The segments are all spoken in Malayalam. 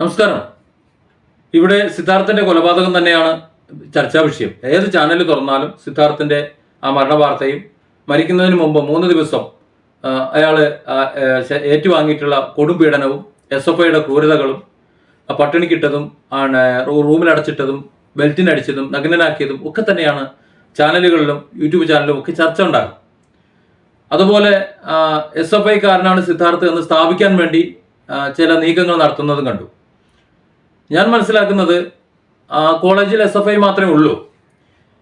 നമസ്കാരം. ഇവിടെ സിദ്ധാർത്ഥന്റെ കൊലപാതകം തന്നെയാണ് ചർച്ചാ വിഷയം. ഏത് ചാനൽ തുറന്നാലും സിദ്ധാർത്ഥന്റെ ആ മരണ വാർത്തയും മരിക്കുന്നതിന് മുമ്പ് മൂന്ന് ദിവസം അയാൾ അയാൾ കൊടും പീഡനവും ഏറ്റുവാങ്ങിയിട്ടുള്ള എസ് എഫ് ഐയുടെ ക്രൂരതകളും പട്ടിണിക്കിട്ടതും ആണ് റൂമിലടച്ചിട്ടതും ബെൽറ്റിനടിച്ചതും നഗ്നനാക്കിയതും ഒക്കെ തന്നെയാണ് ചാനലുകളിലും യൂട്യൂബ് ചാനലിലും ഒക്കെ ചർച്ച ഉണ്ടാകും അതുപോലെ എസ് എഫ് ഐക്കാരനാണ് സിദ്ധാർത്ഥ് എന്ന് സ്ഥാപിക്കാൻ വേണ്ടി ചില നീക്കങ്ങൾ നടത്തുന്നതും കണ്ടു. ഞാൻ മനസ്സിലാക്കുന്നത് കോളേജിൽ എസ് എഫ് ഐ മാത്രമേ ഉള്ളൂ.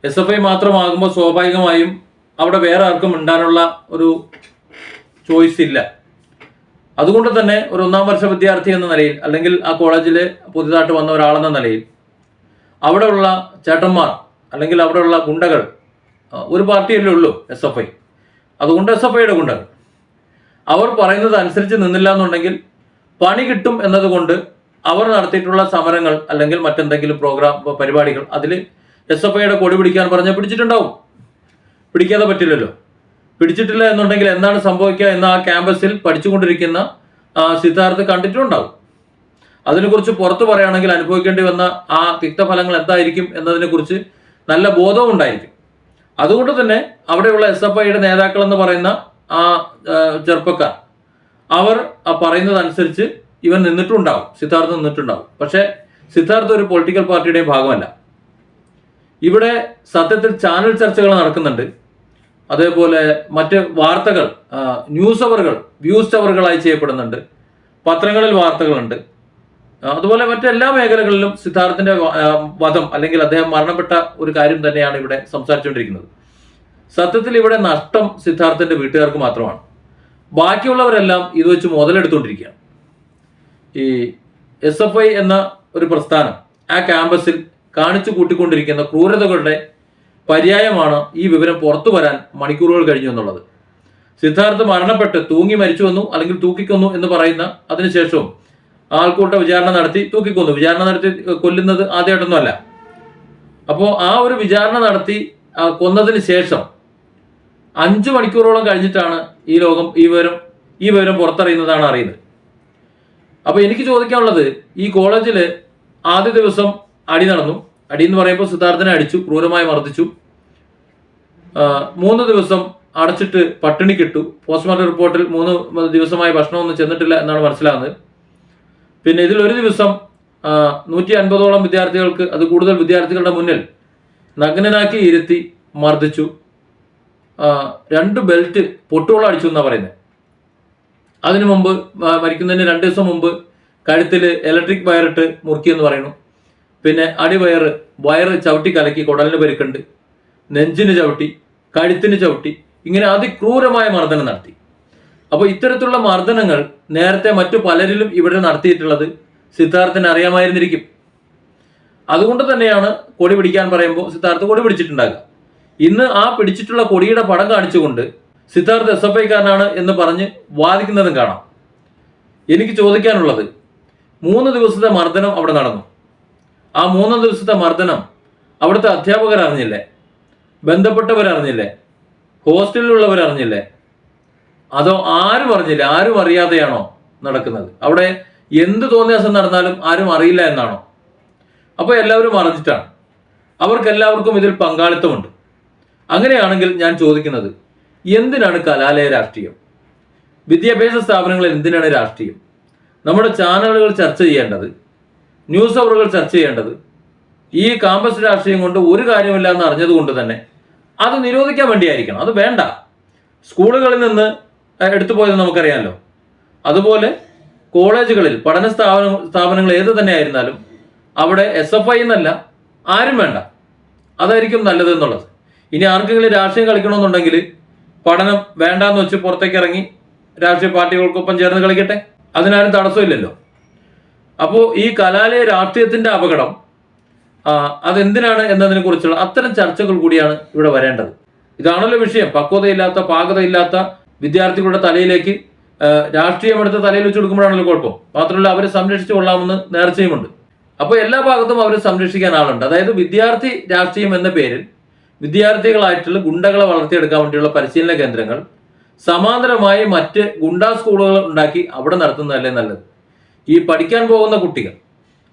എസ് എഫ് ഐ മാത്രമാകുമ്പോൾ സ്വാഭാവികമായും അവിടെ വേറെ ആർക്കും ഉണ്ടാനുള്ള ഒരു ചോയ്സ് ഇല്ല. അതുകൊണ്ട് തന്നെ ഒരു ഒന്നാം വർഷ വിദ്യാർത്ഥി എന്ന നിലയിൽ അല്ലെങ്കിൽ ആ കോളേജിൽ പുതുതായിട്ട് വന്ന ഒരാളെന്ന നിലയിൽ അവിടെയുള്ള ചേട്ടന്മാർ അല്ലെങ്കിൽ അവിടെയുള്ള ഗുണ്ടകൾ ഒരു പാർട്ടിയല്ലേ ഉള്ളൂ എസ് എഫ് ഐ അതുകൊണ്ട് എസ് എഫ് ഐയുടെ ഗുണ്ടകൾ. അവർ പറയുന്നത് അനുസരിച്ച് നിന്നില്ല എന്നുണ്ടെങ്കിൽ പണി കിട്ടും എന്നതുകൊണ്ട് അവർ നടത്തിയിട്ടുള്ള സമരങ്ങൾ അല്ലെങ്കിൽ മറ്റെന്തെങ്കിലും പ്രോഗ്രാം പരിപാടികൾ അതിൽ എസ് എഫ് ഐയുടെ കൊടി പിടിക്കാൻ പറഞ്ഞാൽ പിടിച്ചിട്ടുണ്ടാവും. പിടിക്കാതെ പറ്റില്ലല്ലോ. പിടിച്ചിട്ടില്ല എന്നുണ്ടെങ്കിൽ എന്താണ് സംഭവിക്കുക എന്ന് ആ ക്യാമ്പസിൽ പഠിച്ചുകൊണ്ടിരിക്കുന്ന സിദ്ധാർത്ഥ് കണ്ടിട്ടുണ്ടാവും. അതിനെക്കുറിച്ച് പുറത്തു പറയുകയാണെങ്കിൽ അനുഭവിക്കേണ്ടി വന്ന ആ തിക്തഫലങ്ങൾ എന്തായിരിക്കും എന്നതിനെക്കുറിച്ച് നല്ല ബോധവും ഉണ്ടായിരിക്കും. അതുകൊണ്ട് തന്നെ അവിടെയുള്ള എസ് എഫ് ഐയുടെ നേതാക്കൾ എന്ന് പറയുന്ന ആ ചെറുപ്പക്കാർ അവർ പറയുന്നതനുസരിച്ച് ഇവൻ നിന്നിട്ടുണ്ടാവും സിദ്ധാർത്ഥ് നിന്നിട്ടുണ്ടാവും. പക്ഷേ സിദ്ധാർത്ഥ് ഒരു പൊളിറ്റിക്കൽ പാർട്ടിയുടെയും ഭാഗമല്ല. ഇവിടെ സത്യത്തിൽ ചാനൽ ചർച്ചകൾ നടക്കുന്നുണ്ട്. അതേപോലെ മറ്റ് വാർത്തകൾ ന്യൂസ് അവറുകൾ വ്യൂസ് അവറുകളായി ചെയ്യപ്പെടുന്നുണ്ട്. പത്രങ്ങളിൽ വാർത്തകളുണ്ട്. അതുപോലെ മറ്റെല്ലാ മേഖലകളിലും സിദ്ധാർത്ഥിന്റെ വധം അല്ലെങ്കിൽ അദ്ദേഹം മരണപ്പെട്ട ഒരു കാര്യം തന്നെയാണ് ഇവിടെ സംസാരിച്ചുകൊണ്ടിരിക്കുന്നത്. സത്യത്തിൽ ഇവിടെ നഷ്ടം സിദ്ധാർത്ഥന്റെ വീട്ടുകാർക്ക് മാത്രമാണ്. ബാക്കിയുള്ളവരെല്ലാം ഇത് വെച്ച് മുതലെടുത്തുകൊണ്ടിരിക്കുകയാണ്. ഈ എസ് എഫ് ഐ എന്ന ഒരു പ്രസ്ഥാനം ആ ക്യാമ്പസിൽ കാണിച്ചു കൂട്ടിക്കൊണ്ടിരിക്കുന്ന ക്രൂരതകളുടെ പര്യായമാണ് ഈ വിവരം പുറത്തു വരാൻ മണിക്കൂറുകൾ കഴിഞ്ഞു എന്നുള്ളത്. സിദ്ധാർത്ഥ് മരണപ്പെട്ട് തൂങ്ങി മരിച്ചു വന്നു അല്ലെങ്കിൽ തൂക്കിക്കൊന്നു എന്ന് പറയുന്ന അതിനുശേഷവും ആൾക്കൂട്ട വിചാരണ നടത്തി തൂക്കിക്കൊന്നു. വിചാരണ നടത്തി കൊല്ലുന്നത് ആദ്യമായിട്ടൊന്നുമല്ല അപ്പോൾ ആ ഒരു വിചാരണ നടത്തി കൊന്നതിന് ശേഷം അഞ്ചു മണിക്കൂറോളം കഴിഞ്ഞിട്ടാണ് ഈ ലോകം ഈ വിവരം ഈ വിവരം പുറത്തറിയുന്നതാണ് അറിയുന്നത്. അപ്പൊ എനിക്ക് ചോദിക്കാനുള്ളത് ഈ കോളേജിൽ ആദ്യ ദിവസം അടി നടന്നു. അടി എന്ന് പറയുമ്പോൾ സിദ്ധാർത്ഥനെ അടിച്ചു ക്രൂരമായി മർദ്ദിച്ചു. മൂന്ന് ദിവസം അടച്ചിട്ട് പട്ടിണി കിട്ടു. പോസ്റ്റ്മോർട്ടം റിപ്പോർട്ടിൽ മൂന്ന് ദിവസമായി ഭക്ഷണമൊന്നും ചെന്നിട്ടില്ല എന്നാണ് മനസ്സിലാകുന്നത്. പിന്നെ ഇതിൽ ഒരു ദിവസം നൂറ്റി അൻപതോളം വിദ്യാർത്ഥികൾക്ക് അത് കൂടുതൽ വിദ്യാർത്ഥികളുടെ മുന്നിൽ നഗ്നനാക്കി ഇരുത്തി മർദ്ദിച്ചു. രണ്ട് ബെൽറ്റ് പൊട്ടുകൾ അടിച്ചു എന്നാണ് പറയുന്നത്. അതിനു മുമ്പ് മരിക്കുന്നതിന് രണ്ട് ദിവസം മുമ്പ് കഴുത്തിൽ ഇലക്ട്രിക് വയറിട്ട് മുറുക്കിയെന്ന് പറയുന്നു. പിന്നെ അടിവയറ് വയറ് ചവിട്ടി കലക്കി കുടലിന് പരുക്കുണ്ട്. നെഞ്ചിന് ചവിട്ടി കഴുത്തിന് ചവിട്ടി ഇങ്ങനെ അതിക്രൂരമായ മർദ്ദനം നടത്തി. അപ്പോൾ ഇത്തരത്തിലുള്ള മർദ്ദനങ്ങൾ നേരത്തെ മറ്റു പലരിലും ഇവിടെ നടത്തിയിട്ടുള്ളത് സിദ്ധാർത്ഥിന് അറിയാമായിരുന്നിരിക്കും. അതുകൊണ്ട് തന്നെയാണ് കൊടി പിടിക്കാൻ പറയുമ്പോൾ സിദ്ധാർത്ഥ് കൊടി പിടിച്ചിട്ടുണ്ടാകുക. ഇന്ന് ആ പിടിച്ചിട്ടുള്ള കൊടിയുടെ പടം കാണിച്ചുകൊണ്ട് സിദ്ധാർത്ഥ് എസ് എഫ് ഐക്കാരനാണ് എന്ന് പറഞ്ഞ് വാദിക്കുന്നതും കാണാം. എനിക്ക് ചോദിക്കാനുള്ളത് മൂന്ന് ദിവസത്തെ മർദ്ദനം അവിടെ നടന്നു. ആ മൂന്ന് ദിവസത്തെ മർദ്ദനം അവിടുത്തെ അധ്യാപകർ അറിഞ്ഞില്ലേ ബന്ധപ്പെട്ടവർ അറിഞ്ഞില്ലേ ഹോസ്റ്റലിലുള്ളവർ അറിഞ്ഞില്ലേ അതോ ആരും അറിഞ്ഞില്ല? ആരും അറിയാതെയാണോ നടക്കുന്നത്? അവിടെ എന്ത് തോന്നിയാസം നടന്നാലും ആരും അറിയില്ല എന്നാണോ? അപ്പോൾ എല്ലാവരും അറിഞ്ഞിട്ടാണ്. അവർക്കെല്ലാവർക്കും ഇതിൽ പങ്കാളിത്തമുണ്ട്. അങ്ങനെയാണെങ്കിൽ ഞാൻ ചോദിക്കുന്നത് എന്തിനാണ് കലാലയ രാഷ്ട്രീയം? വിദ്യാഭ്യാസ സ്ഥാപനങ്ങളിൽ എന്തിനാണ് രാഷ്ട്രീയം? നമ്മുടെ ചാനലുകൾ ചർച്ച ചെയ്യേണ്ടത് ന്യൂസ് അവറുകൾ ചർച്ച ചെയ്യേണ്ടത് ഈ കാമ്പസ് രാഷ്ട്രീയം കൊണ്ട് ഒരു കാര്യമില്ല എന്ന് അറിഞ്ഞതുകൊണ്ട് തന്നെ അത് നിരോധിക്കാൻ വേണ്ടിയായിരിക്കണം. അത് വേണ്ട. സ്കൂളുകളിൽ നിന്ന് എടുത്തു പോയത് നമുക്കറിയാമല്ലോ. അതുപോലെ കോളേജുകളിൽ പഠന സ്ഥാപന സ്ഥാപനങ്ങൾ ഏത് തന്നെ ആയിരുന്നാലും അവിടെ എസ് എഫ് ഐ എന്നല്ല ആരും വേണ്ട. അതായിരിക്കും നല്ലത് എന്നുള്ളത്. ഇനി ആർക്കെങ്കിലും രാഷ്ട്രീയം കളിക്കണമെന്നുണ്ടെങ്കിൽ പഠനം വേണ്ടാന്ന് വെച്ച് പുറത്തേക്ക് ഇറങ്ങി രാഷ്ട്രീയ പാർട്ടികൾക്കൊപ്പം ചേർന്ന് കളിക്കട്ടെ? അതിനാരും തടസ്സമില്ലല്ലോ. അപ്പോൾ ഈ കലാലയ രാഷ്ട്രീയത്തിന്റെ അപകടം അതെന്തിനാണ് എന്നതിനെ കുറിച്ചുള്ള അത്തരം ചർച്ചകൾ കൂടിയാണ് ഇവിടെ വരേണ്ടത്. ഇതാണല്ലോ വിഷയം. പക്വതയില്ലാത്ത പാകതയില്ലാത്ത വിദ്യാർത്ഥികളുടെ തലയിലേക്ക് രാഷ്ട്രീയം എടുത്ത് തലയിൽ വെച്ച് കൊടുക്കുമ്പോഴാണല്ലോ കുഴപ്പം. മാത്രമല്ല അവരെ സംരക്ഷിച്ചു കൊള്ളാമെന്ന് നേർച്ചയുമുണ്ട്. അപ്പോൾ എല്ലാ ഭാഗത്തും അവരെ സംരക്ഷിക്കാൻ ആളുണ്ട്. അതായത് വിദ്യാർത്ഥി രാഷ്ട്രീയം എന്ന പേരിൽ വിദ്യാർത്ഥികളായിട്ടുള്ള ഗുണ്ടകളെ വളർത്തിയെടുക്കാൻ വേണ്ടിയുള്ള പരിശീലന കേന്ദ്രങ്ങൾ സമാന്തരമായി മറ്റ് ഗുണ്ടാ സ്കൂളുകൾ ഉണ്ടാക്കി അവിടെ നടത്തുന്നതല്ലേ നല്ലത്? ഈ പഠിക്കാൻ പോകുന്ന കുട്ടികൾ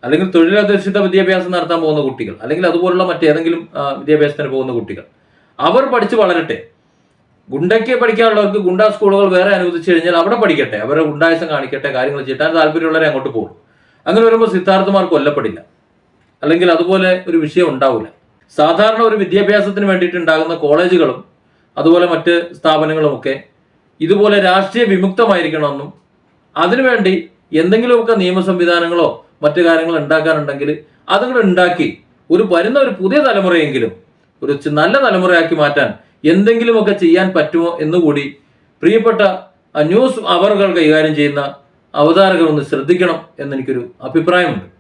അല്ലെങ്കിൽ തൊഴിലധിഷ്ഠിത വിദ്യാഭ്യാസം നടത്താൻ പോകുന്ന കുട്ടികൾ അല്ലെങ്കിൽ അതുപോലുള്ള മറ്റേതെങ്കിലും വിദ്യാഭ്യാസത്തിന് പോകുന്ന കുട്ടികൾ അവർ പഠിച്ച് വളരട്ടെ. ഗുണ്ടയ്ക്ക് പഠിക്കാനുള്ളവർക്ക് ഗുണ്ടാ സ്കൂളുകൾ വേറെ അനുവദിച്ചു കഴിഞ്ഞാൽ അവിടെ പഠിക്കട്ടെ അവരുടെ ഗുണ്ടായസം കാണിക്കട്ടെ കാര്യങ്ങൾ ചെയ്താൽ താല്പര്യമുള്ളവരെ അങ്ങോട്ട് പോകും. അങ്ങനെ വരുമ്പോൾ സിദ്ധാർത്ഥമാർ കൊല്ലപ്പെടില്ല. അല്ലെങ്കിൽ അതുപോലെ ഒരു വിഷയം ഉണ്ടാവില്ല. സാധാരണ ഒരു വിദ്യാഭ്യാസത്തിന് വേണ്ടിയിട്ട് ഉണ്ടാകുന്ന കോളേജുകളും അതുപോലെ മറ്റ് സ്ഥാപനങ്ങളുമൊക്കെ ഇതുപോലെ രാഷ്ട്രീയ വിമുക്തമായിരിക്കണമെന്നും അതിനുവേണ്ടി എന്തെങ്കിലുമൊക്കെ നിയമ സംവിധാനങ്ങളോ മറ്റു കാര്യങ്ങളോ ഉണ്ടാക്കാനുണ്ടെങ്കിൽ അതുകൂടെ ഉണ്ടാക്കി ഒരു വരുന്ന ഒരു പുതിയ തലമുറയെങ്കിലും ഒരു നല്ല തലമുറയാക്കി മാറ്റാൻ എന്തെങ്കിലുമൊക്കെ ചെയ്യാൻ പറ്റുമോ എന്നുകൂടി പ്രിയപ്പെട്ട ന്യൂസ് അവറുകൾ കൈകാര്യം ചെയ്യുന്ന അവതാരകർ ഒന്ന് ശ്രദ്ധിക്കണം എന്നെനിക്കൊരു അഭിപ്രായമുണ്ട്.